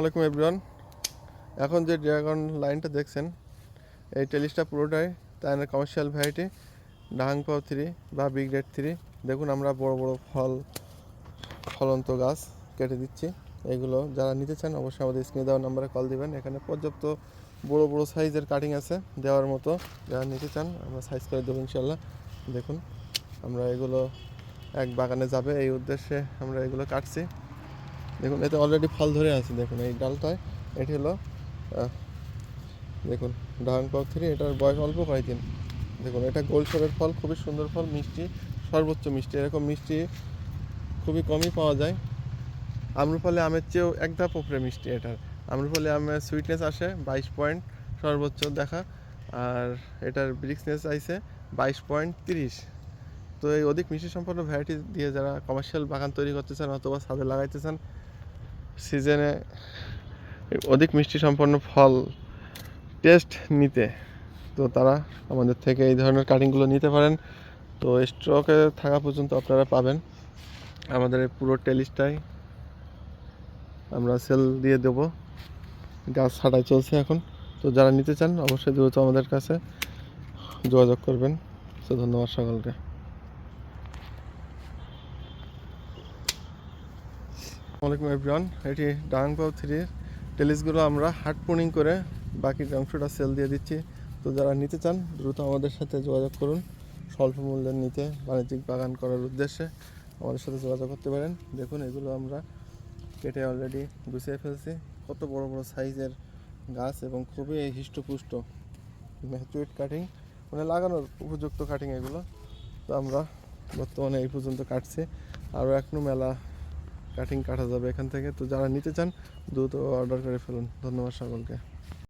আলাইকুম এভরিওয়ান। এখন যে ড্রাগন লাইনটা দেখছেন, এই টেলিসটা পুরোটাই তাইনের কমার্শিয়াল ভ্যারাইটি ডাহাং পাও থ্রি বা বিগ রেড থ্রি দেখুন আমরা বড় বড় ফল, ফলন্ত গাছ কেটে দিচ্ছি। এগুলো যারা নিতে চান অবশ্যই আমাদের স্ক্রিনে দেওয়ার নাম্বারে কল দিবেন। এখানে পর্যাপ্ত বড় বড় সাইজের কাটিং আছে, দেওয়ার মতো। যারা নিতে চান, আমরা সাইজ করে দেবো ইনশাল্লাহ দেখুন, আমরা এগুলো এক বাগানে যাবে, এই উদ্দেশ্যে আমরা এগুলো কাটছি। দেখুন, এতে অলরেডি ফল ধরে আছে, দেখুন, এই ডালটায়, এটি হলো দেখুন ডাহাং পাও থ্রি এটার বয়স অল্প কয়েকদিন দেখুন, এটা গোলসরের ফল, খুবই সুন্দর ফল, মিষ্টি, সর্বোচ্চ মিষ্টি। এরকম মিষ্টি খুবই কমই পাওয়া যায়। আম্রফলে আমের চেয়েও এক ধাপ উপরে মিষ্টি এটার। আম্রফলে আমের সুইটনেস আসে বাইশ পয়েন্ট সর্বোচ্চ দেখা, আর এটার ব্রিক্সনেস আইসে বাইশ পয়েন্ট তিরিশ। তো এই অধিক মিষ্টি সম্পন্ন ভ্যারাইটি দিয়ে যারা কমার্শিয়াল বাগান তৈরি করতে চান অথবা ছাদে লাগাইতে চান সিজনে অধিক মিষ্টি সম্পন্ন ফল টেস্ট নিতে। তো তারা আমাদের থেকে এই ধরনের কাটিংগুলো নিতে পারেন। তো স্ট্রকে থাকা পর্যন্ত আপনারা পাবেন। আমাদের এই পুরো টেলিসটাই আমরা সেল দিয়ে দেব। গাছ ছাটাই চলছে এখন। তো যারা নিতে চান, অবশ্যই দ্রুত আমাদের কাছে যোগাযোগ করবেন। তো ধন্যবাদ সকলকে। আসসালামাইকুম এভরিওয়ান এটি ডাংপাও থ্রির টেলিসগুলো আমরা হার্ড করে বাকি অংশটা সেল দিয়ে দিচ্ছি। তো যারা নিতে চান, দ্রুত আমাদের সাথে যোগাযোগ করুন। স্বল্প মূল্যের নিতে বাণিজ্যিক বাগান করার উদ্দেশ্যে আমাদের সাথে যোগাযোগ করতে পারেন। দেখুন, এগুলো আমরা কেটে অলরেডি গুছিয়ে ফেলছি। কত বড় বড় সাইজের গাছ এবং খুবই হৃষ্টপুষ্ট। ম্যাচুইট কাটিং মানে লাগানোর উপযুক্ত কাটিং এগুলো। তো আমরা বর্তমানে এই পর্যন্ত কাটছি। আরও এখনও মেলা কাটিং কাটা যাবে এখান থেকে। তো যারা নিতে চান, দ্রুত অর্ডার করে ফেলুন। ধন্যবাদ সকলকে।